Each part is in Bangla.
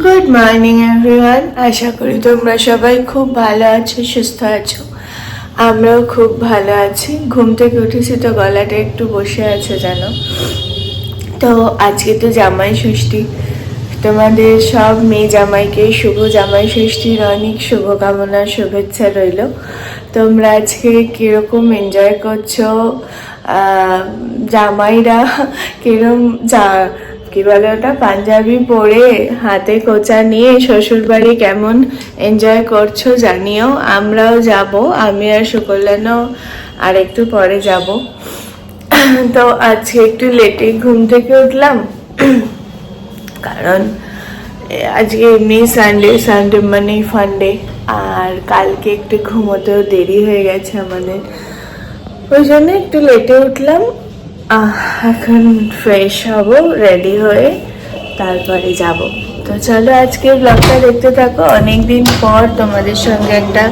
গুড মর্নিং এভরিওয়ান আশা করি তোমরা সবাই খুব ভালো আছো, সুস্থ আছো। আমরাও খুব ভালো আছি। ঘুম থেকে উঠেছি তো গলাটা একটু বসে আছে জানো তো আজকে তো জামাই ষষ্ঠী। তোমাদের সব মেয়ে জামাইকে শুভ জামাই ষষ্ঠীর অনেক শুভকামনা, শুভেচ্ছা রইল। তোমরা আজকে কীরকম এনজয় করছ? জামাইরা কিরম যা কি বলে ওটা? পাঞ্জাবি পরে হাতে কোচা নিয়ে শ্বশুর বাড়ি কেমন এনজয় করছ জানিও, আমরাও যাব, আমি আর সুকল্যাণও আর একটু পরে যাব। তো আজকে একটু লেটে ঘুম থেকে উঠলাম। কারণ আজকে এমনি সানডে সানডে মানেই ফান্ডে আর কালকে একটু ঘুমোতেও দেরি হয়ে গেছে আমাদের। ওই জন্য একটু লেটে উঠলাম। এখন ফ্রেশ হব রেডি হয়ে তারপরে যাব। তো চলো আজকে ব্লগটা দেখতে থাকো। অনেকদিন পর তোমাদের সঙ্গে একটা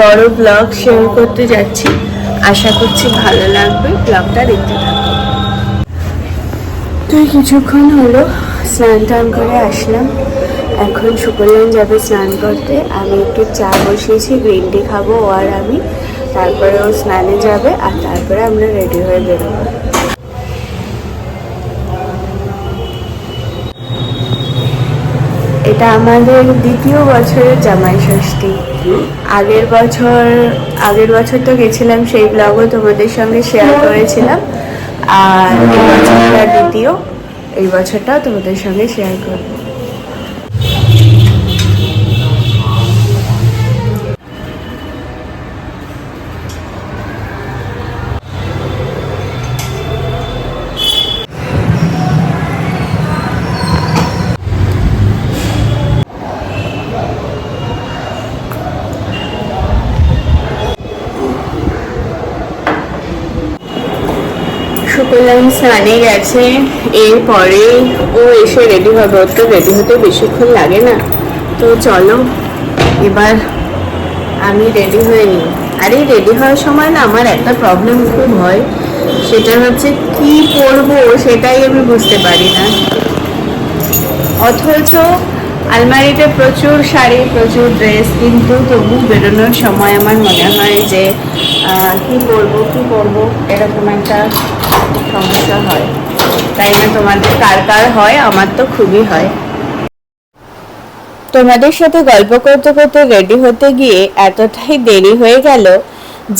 বড় ব্লগ শেয়ার করতে যাচ্ছি। আশা করছি ভালো লাগবে ব্লগটা দেখতে থাকো। তো কিছুক্ষণ হলো, স্নান টান করে আসলাম। এখন সুকল্যাণ যাবে স্নান করতে। আমি একটু চা বসিয়েছি গ্রিন টি খাব ও আর আমি। তারপরে ও স্নানে যাবে আর তারপরে আমরা রেডি হয়ে বেরোবো। এটা আমাদের দ্বিতীয় বছরের জামাই ষষ্ঠী। আগের বছর আগের বছর তো গেছিলাম সেই ব্লগও তোমাদের সঙ্গে শেয়ার করেছিলাম। আর এই বছরটা দ্বিতীয়, এই বছরটাও তোমাদের সঙ্গে শেয়ার করব। সুকল্যাণ স্নানে গেছে, এরপরে ও এসে রেডি হবে, ওর তো রেডি হতে বেশিক্ষণ লাগে না। তো চলো, এবার আমি রেডি হয়ে নিই। আর এই রেডি হওয়ার সময় না আমার একটা প্রবলেম খুব হয়। সেটা হচ্ছে কি পরবো সেটাই আমি বুঝতে পারি না। অথচ আলমারিতে প্রচুর শাড়ি, প্রচুর ড্রেস কিন্তু তবু বেরোনোর সময় আমার মনে হয় যে কি পরবো কি পরবো এরকম একটা সমস্যা হয়। তাই না তোমাদের কার কার হয়, আমার তো খুবই হয়। তোমাদের সাথে গল্প করতে করতে রেডি হতে গিয়ে এতটাই দেরি হয়ে গেল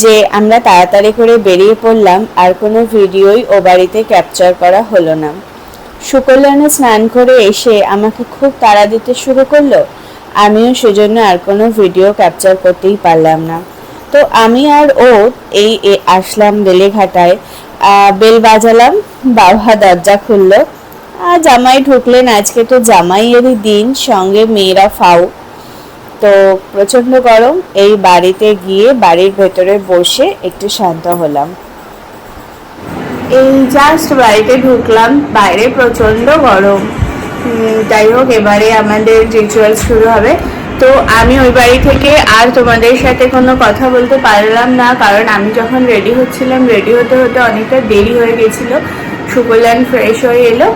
যে আমরা তাড়াতাড়ি করে বেরিয়ে পড়লাম, আর কোনো ভিডিওই ও বাড়িতে ক্যাপচার করা হলো না। সুকল্যাণে স্নান করে এসে আমাকে খুব তাড়া দিতে শুরু করল। আমিও সেজন্য আর কোনো ভিডিও ক্যাপচার করতেই পারলাম না। তো আমি আর ও এই আসলাম বেলেঘাটায় বেল বাজালাম বাবা দরজা খুললো। আর জামাই ঢুকলেন, আজকে তো জামাইয়েরই দিন, সঙ্গে মেয়েরা ফাউ। তো প্রচণ্ড গরম, এই বাড়িতে গিয়ে বাড়ির ভেতরে বসে একটু শান্ত হলাম। এই জাস্ট বাড়িতে ঢুকলাম, বাইরে প্রচণ্ড গরম। যাই হোক, এবারে আমাদের রিচুয়াল শুরু হবে। তো আমি ওই বাড়ি থেকে আর তোমাদের সাথে কোনো কথা বলতে পারলাম না, কারণ আমি যখন রেডি হচ্ছিলাম রেডি হতে হতে অনেকটা দেরি হয়ে গেছিল। সুকল্যাণ ফ্রেশ হয়ে এলো।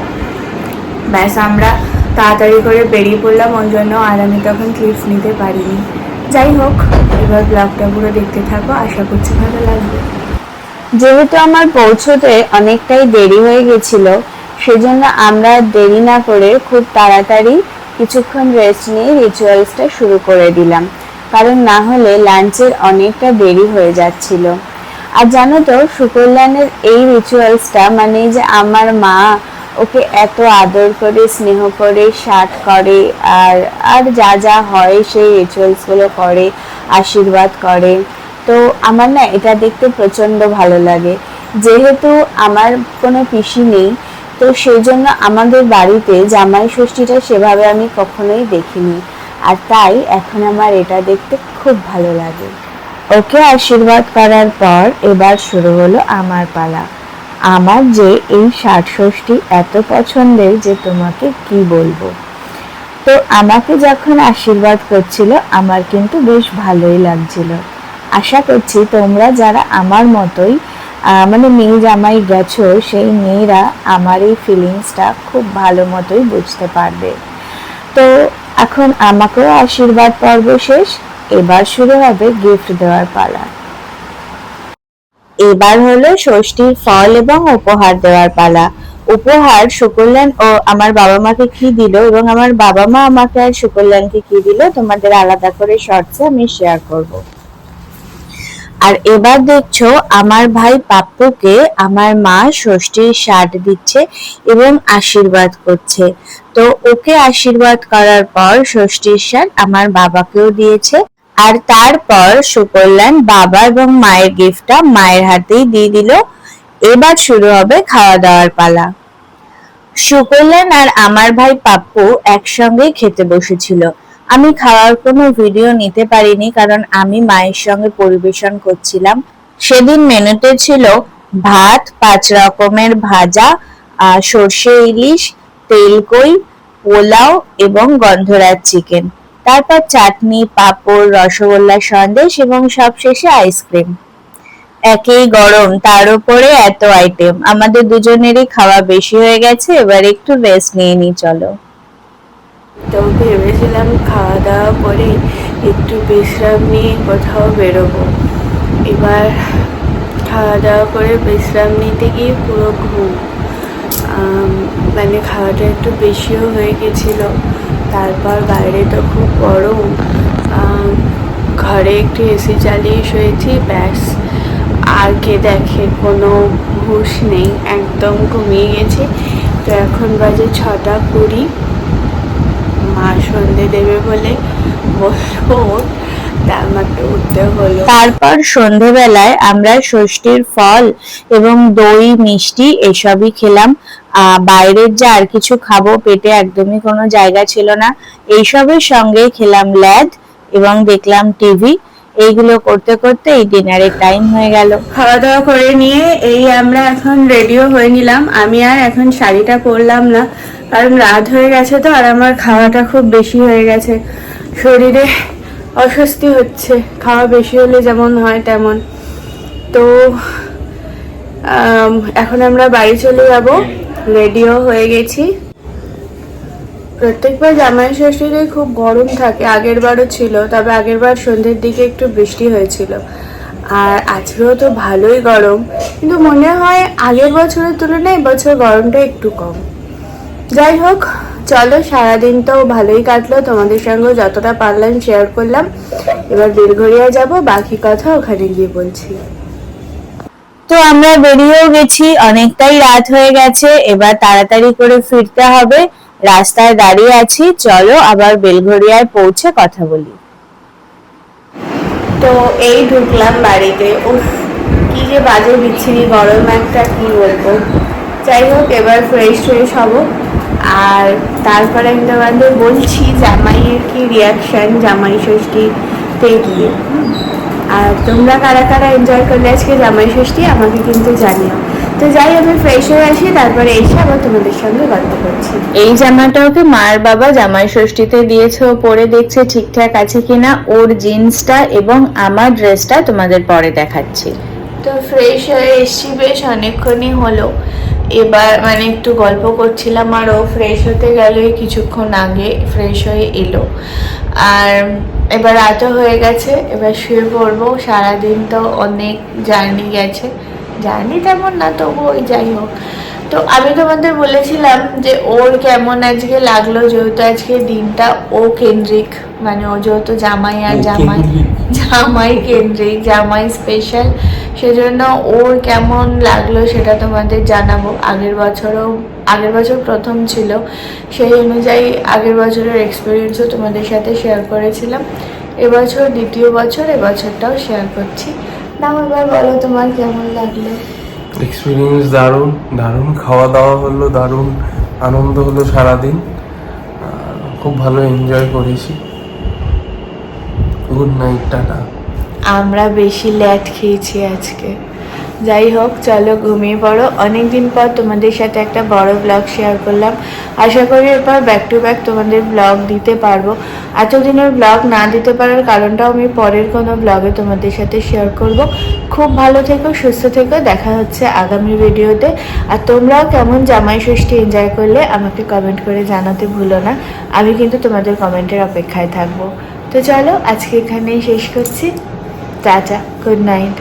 ব্যাস, আমরা তাড়াতাড়ি করে বেরিয়ে পড়লাম ওই জন্য আর আমি তখন ক্লিপস নিতে পারিনি। যাই হোক, এবার ব্লগটা পুরো দেখতে থাকো, আশা করছি ভালো লাগবে। যেহেতু আমার পৌঁছতে অনেকটাই দেরি হয়ে গেছিল, সেজন্য আমরা দেরি না করে খুব তাড়াতাড়ি কিছুক্ষণ রেস্ট নিয়ে রিচুয়ালসটা শুরু করে দিলাম। কারণ না হলে লাঞ্চের অনেকটা দেরি হয়ে যাচ্ছিল। আর জানো তো, সুকল্যাণের এই রিচুয়ালসটা মানে যে আমার মা ওকে এত আদর করে, স্নেহ করে শার্ট করে, আর আর যা যা হয় সেই রিচুয়ালসগুলো করে, আশীর্বাদ করে। তো আমার না এটা দেখতে প্রচণ্ড ভালো লাগে। যেহেতু আমার কোনো পিসি নেই তো সেই জন্য আমাদের বাড়িতে জামাই ষষ্ঠীটা সেভাবে আমি কখনোই দেখিনি। আর তাই এখন আমার এটা দেখতে খুব ভালো লাগে। ওকে আশীর্বাদ করার পর এবার শুরু হলো আমার পালা। আমার যে এই ষাট ষষ্ঠী এত পছন্দের যে তোমাকে কি বলব? তো আমাকে যখন আশীর্বাদ করছিল, আমার কিন্তু বেশ ভালোই লাগছিল। আশা করছি তোমরা যারা আমার মতোই মানে মেয়ে জামাই গেছো, সেই মেয়েরা আমার এই ফিলিংসটা খুব ভালো মতোই বুঝতে পারবে। তো এখন আমাকেও আশীর্বাদ পর্ব শেষ, এবার শুরু হবে গিফট দেওয়ার পালা। এবার হলো ষষ্ঠীর ফল এবং উপহার দেওয়ার পালা। উপহার সুকল্যাণ ও আমার বাবা মাকে কি দিল এবং আমার বাবা মা আমাকে আর সুকল্যাণকে কি দিল, তোমাদের আলাদা করে শর্টসে আমি শেয়ার করব। আর এবার দেখছ আমার ভাই পাপ্পুকে আমার মা ষষ্ঠীর শার্ট দিচ্ছে এবং আশীর্বাদ করছে। তো ওকে আশীর্বাদ করার পর ষষ্ঠীর শার্ট আমার বাবাকেও দিয়েছে। আর তারপর সুকল্যাণ বাবা এবং মায়ের গিফটটা মায়ের হাতেই দিয়ে দিল। এবার শুরু হবে খাওয়া দাওয়ার পালা। সুকল্যাণ আর আমার ভাই পাপ্পু একসঙ্গেই খেতে বসেছিল। আমি খাওয়ার কোনো ভিডিও নিতে পারিনি কারণ আমি মায়ের সঙ্গে পরিবেশন করছিলাম। সেদিন মেনুতে ছিল ভাত, পাঁচ রকমের ভাজা সর্ষে ইলিশ তেলকই পোলাও এবং গন্ধরাজ চিকেন তারপর চাটনি, পাঁপড়, রসগোল্লা সন্দেশ এবং সবশেষে আইসক্রিম একেই গরম, তার উপরে এত আইটেম আমাদের দুজনেরই খাওয়া বেশি হয়ে গেছে, এবার একটু রেস্ট নিয়ে নি, চলো। তো ভেবেছিলাম খাওয়া দাওয়া করে একটু বিশ্রাম নিয়ে কোথাও বেরোবো। এবার খাওয়া দাওয়া করে বিশ্রাম নিতে গিয়ে পুরো ঘুম। মানে খাওয়াটা একটু বেশিও হয়ে গেছিল। তারপর বাইরে তো খুব গরম। ঘরে একটু এসি চালিয়ে শুয়েছি, ব্যাস। আর কে দেখে? কোনো হুঁশ নেই। একদম ঘুমিয়ে গেছি। তো এখন বাজে ছটা কুড়ি। মা সন্ধে দেবে বলে তারপর সন্ধেবেলায় আমরা ষষ্ঠীর ফল এবং দই, মিষ্টি এসবই খেলাম। বাইরের যা আর কিছু খাব, পেটে একদমই কোনো জায়গা ছিল না। এইসবের সঙ্গে খেলাম ল্যাদ এবং দেখলাম টিভি। এইগুলো করতে করতে এই ডিনারের টাইম হয়ে গেল। খাওয়া দাওয়া করে নিয়ে এই আমরা এখন রেডিও হয়ে নিলাম। আমি আর এখন শাড়িটা পরলাম না, কারণ রাত হয়ে গেছে তো, আর আমার খাওয়াটা খুব বেশি হয়ে গেছে। শরীরে অস্বস্তি হচ্ছে, খাওয়া বেশি হলে যেমন হয় তেমন। তো এখন আমরা বাড়ি চলে যাব। রেডিও হয়ে গেছি। প্রত্যেকবার জামাই ষষ্ঠীতে খুব গরম থাকে, আগের বারও ছিল, তবে আগের বার সন্ধ্যের দিকে একটু বৃষ্টি হয়েছিল। আর আজকেও তো ভালোই গরম, কিন্তু মনে হয় আগের বছরের তুলনায় এবছর গরমটা একটু কম। যাই হোক, চলো সারাদিন তো ভালোই কাটলো, তোমাদের সঙ্গে যতটা পারলাম শেয়ার করলাম। এবার বেলঘরিয়া যাব, বাকি কথা ওখানে গিয়ে বলছি। তো আমরা বেরিয়েও গেছি, অনেকটাই রাত হয়ে গেছে, এবার তাড়াতাড়ি করে ফিরতে হবে। রাস্তায় দাঁড়িয়ে আছি, চলো আবার বেলঘরিয়ায় পৌঁছে কথা বলি। তো এই ঢুকলাম বাড়িতে। কি যে বাজে বিচ্ছিরি গরম একটা কি বলব। যাই হোক, এবার ফ্রেশ ফ্রেশ হব। আর তারপরে আমি তোমাদের বলছি, জামাইয়ের কি রিয়াকশন জামাই ষষ্ঠীতে গিয়ে। আর তোমরা কারা কারা এনজয় করলে আজকে জামাই ষষ্ঠী আমাকে কিন্তু জানিও। তো যাই আমি ফ্রেশ হয়ে আসি তারপরে এসে আবার তোমাদের সঙ্গে গল্প করছি। এই জামাটা ওকে মার বাবা জামাই ষষ্ঠীতে দিয়েছে পরে দেখছে ঠিকঠাক আছে কিনা ওর জিন্সটা এবং আমার ড্রেসটা তোমাদের পরে দেখাচ্ছি। তো ফ্রেশ হয়ে এসছি বেশ অনেকক্ষণই হলো। এবার মানে একটু গল্প করছিলাম আর ও ফ্রেশ হতে গেল কিছুক্ষণ আগে ফ্রেশ হয়ে এলো। আর এবার রাতও হয়ে গেছে এবার শুয়ে পড়ব। সারাদিন তো অনেক জার্নি গেছে। জার্নি তেমন না তবু ওই যাই হোক। তো আমি তোমাদের বলেছিলাম যে ওর কেমন আজকে লাগল যেহেতু আজকে দিনটা ও কেন্দ্রিক। মানে ও যেহেতু জামাই আর জামাই জামাই কেন্দ্রিক জামাই স্পেশাল সেজন্য ওর কেমন লাগল সেটা তোমাদের জানাব। আগের বছরও, আগের বছর প্রথম ছিল। সেই অনুযায়ী আগের বছরের এক্সপিরিয়েন্সও তোমাদের সাথে শেয়ার করেছিলাম। এবছর দ্বিতীয় বছর, এবছরটাও শেয়ার করছি। নাও এবার বলো তোমার কেমন লাগল? এক্সপিরিয়েন্স দারুণ দারুণ। খাওয়া দাওয়া হলো দারুণ, আনন্দ হলো সারাদিন। খুব ভালো এনজয় করেছি। Good night tata. আমরা বেশি ল্যাট খেয়েছি আজকে। যাই হোক, চলো ঘুমিয়ে পড়ো। অনেক দিন পর তোমাদের সাথে একটা বড় ব্লগ শেয়ার করলাম। আশা করি এরপর ব্যাক টু ব্যাক তোমাদের ব্লগ দিতে পারব। এতদিনের ব্লগ না দিতে পারার কারণটাও আমি পরের কোনো ব্লগে তোমাদের সাথে শেয়ার করব। খুব ভালো থেকো, সুস্থ থেকো। দেখা হচ্ছে আগামী ভিডিওতে আর তোমরাও কেমন জামাই ষষ্ঠী এনজয় করলে আমাকে কমেন্ট করে জানাতে ভুলো না। আমি কিন্তু তোমাদের কমেন্টের অপেক্ষায় থাকব। তো চলো আজকে এখানেই শেষ করছি। Tata good night